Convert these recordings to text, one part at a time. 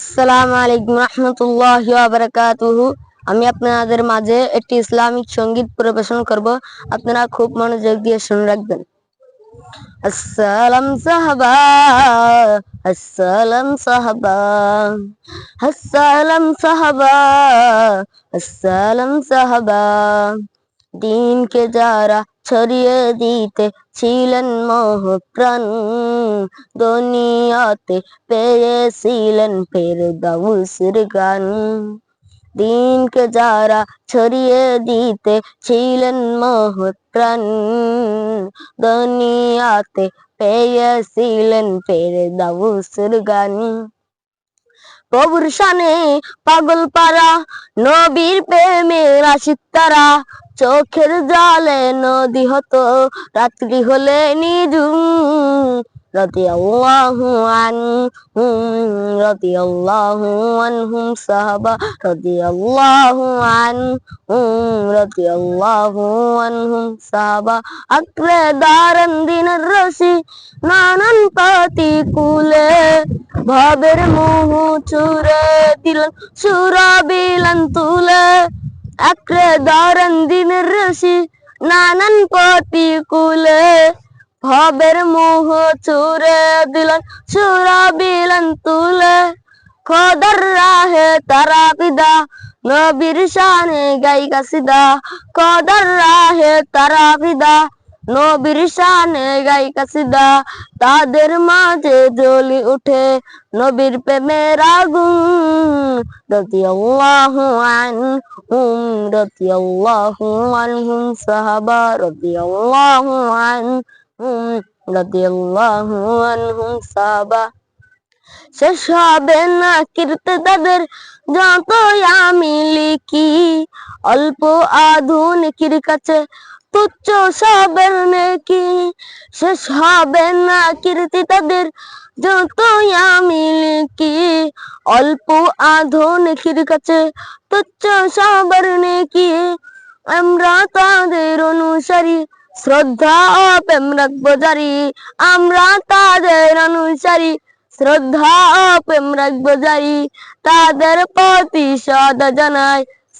আসসালামু আলাইকুম রহমতুল্লাহ বারাকাতুহু আমি আপনাদের মাঝে একটি ইসলামিক সঙ্গীত পরিবেশন করব আপনারা খুব মনোযোগ দিয়ে শুনে রাখবেন আসসালাম সাহাবা আসসালাম সাহাবা আসসালাম সাহাবা আসসালাম সাহাবা দিনকে যারা ছড়িয়ে দিতে ছিলেন মহপ্রাণ দুনিয়াতে পেয়েছিলেন ফের দাউসের গান দিনকে যারা ছড়িয়ে দিতে ছিলেন মহপ্রাণ দুনিয়াতে পেয়েছিলেন ফের দাউসের গান প্রভুর শানে পাগল পারা, নবীর প্রেমের আশিক তারা চোখের জালে নদী হতো, রাত্রি হলে নিজুম রাদিয়াল্লাহু আনহুম রাদিয়াল্লাহু আনহুম সাহাবা, রাদিয়াল্লাহু আনহুম রাদিয়াল্লাহু আনহুম সাহাবা। আকরে দারন দিনের রশি, নানান পাতি কুলে ভাবের মুহু চুরে দিলেন সুরা বিলান তুলে। আকরে দারন দিনের রশি নানান পাতি কুলে ভবের মুহ চুরে দিলেন সুরা বিলান তুলে খোদার রাহে তারা পিদা নবীর শানে গাই কাসিদা খোদার রাহে তারা পিদা নবীর শানে গাই কাসিদা তাদের মাঝে জ্বলি উঠে নবীর প্রেমের আগুন রাদিয়াল্লাহু আনহুম রাদিয়াল্লাহু আনহুম, সাহাবা রাদিয়াল্লাহু আনহুম রাদিয়াল্লাহু আনহুম, সাহাবা। শেষ হবে না কীর্তি তাদের যতই আমি লিখি, অল্প আধুনিকের কাছে তুচ্ছ সবের নেকি, শেষ হবে না কীর্তি তাদের। যতই আমি লিখি, অল্প আধুনিকের কাছে তুচ্ছ সবের নেকি। আমরা তাদের অনুসারী, শ্রদ্ধা ও প্রেম রাখব জারি। আমরা তাদের অনুসারী, শ্রদ্ধা ও প্রেম রাখব জারি। তাদের প্রতি সদা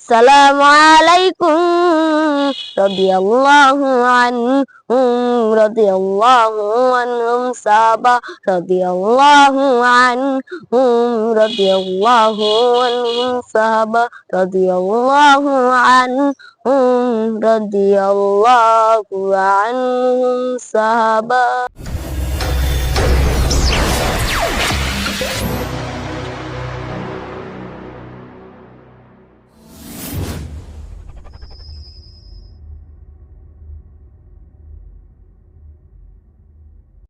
জানাই সালাম আলাইকুম। রাদিয়াল্লাহু আনহুম রাদিয়াল্লাহু আনহুম সাহাবা রাদিয়াল্লাহু আনহুম রাদিয়াল্লাহু আনহুম সাহাবা রাদিয়াল্লাহু আনহুম রাদিয়াল্লাহু আনহুম সাহাবা